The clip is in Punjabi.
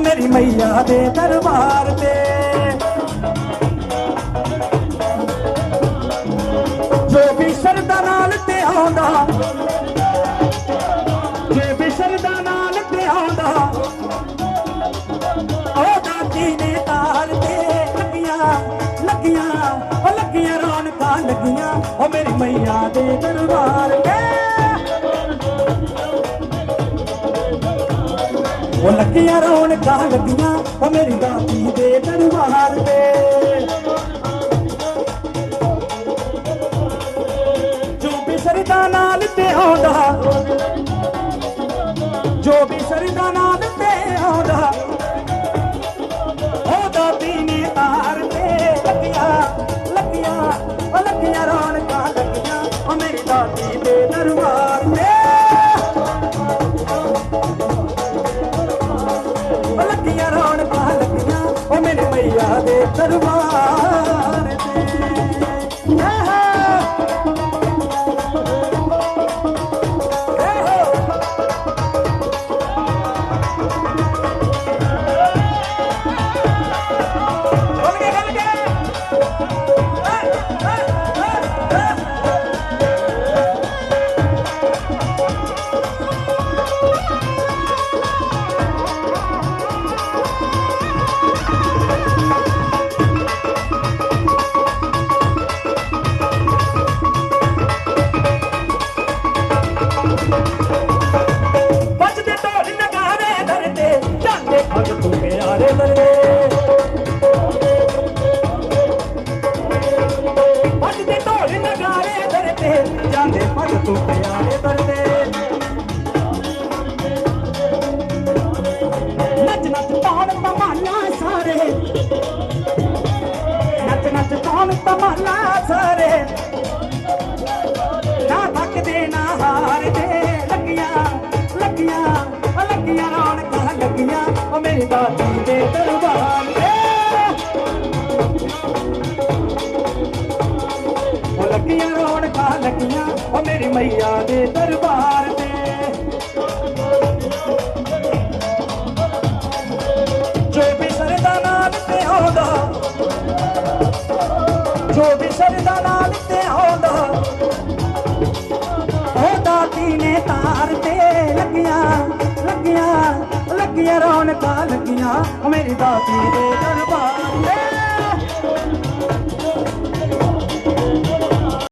ਮੇਰੀ ਮਈਆ ਦੇ ਦਰਬਾਰ ਤੇ। ਜੋ ਵੀ ਸਰਦਾ ਨਾਲ ਤੇ ਆਉਂਦਾ, ਜੇ ਵੀ ਸਰਦਾ ਨਾਲ ਤੇ ਆਉਂਦਾ, ਉਹ ਦਾਦੀ ਨੇ ਤਾਰ ਤੇ ਲੱਗੀਆਂ ਲੱਗੀਆਂ, ਉਹ ਲੱਗੀਆਂ, ਰੌਣਕਾਂ ਲੱਗੀਆਂ, ਉਹ ਮੇਰੀ ਮਈਆ ਦੇ ਦਰਬਾਰ ਤੇ। ਉਹ ਲੱਗੀਆਂ ਰੌਣਕਾਂ ਲੱਗੀਆਂ, ਉਹ ਮੇਰੀ ਦਾਤੀ ਦੇ ਦਰਬਾਰ ਤੇ। ਜੋ ਵੀ ਸਰਦਾ ਨਾਲ ਤੇ ਆਉਂਦਾ, ਜੋ ਵੀ ਸਰਦਾ ਨਾਲ ਤੇ ਆਉਂਦਾ ਲੱਗੀਆਂ ਰੌਣਕਾਂ ਲੱਗੀਆਂ ਉਹ ਮੇਰੀ ਮਈਆ ਦੇ ਦਰਬਾਰ। ਵੱਜਦੇ ਢੋਲ ਨਗਾਰੇ ਦਰਦੇ, ਜਾਂਦੇ ਭਗ ਤੂੰ ਪਿਆਰੇ ਦਰਦੇ ਵੱਜਦੇ ਢੋਲ ਨਗਾਰੇ ਦਰਦੇ, ਜਾਂਦੇ ਭਗ ਤੂੰ ਪਿਆਰੇ ਦਰਦੇ ਦਾਦੀ ਦੇ ਦਰਬਾਰ ਤੇ ਉਹ ਲੱਗੀਆਂ ਰੌਣਕਾਂ ਲੱਗੀਆਂ ਉਹ ਮੇਰੀ ਮਈਆ ਦੇ ਦਰਬਾਰ ਤੇ ਜੋ ਵੀ ਸਰਦਾ ਨਾਲ ਤੇ ਆਉਂਦਾ ਜੋ ਵੀ ਸਰਦਾ ਨਾਲ ਤੇ ਆਉਂਦਾ ਉਹ ਦਾਤੀ ਨੇ ਤਾਰ ਤੇ ਦੀਆਂ ਰੌਣਕਾਂ ਲੱਗੀਆਂ। ਮੇਰੀ ਦਾਦੀ ਦੇ ਦਰਬਾਰ ਤੇ।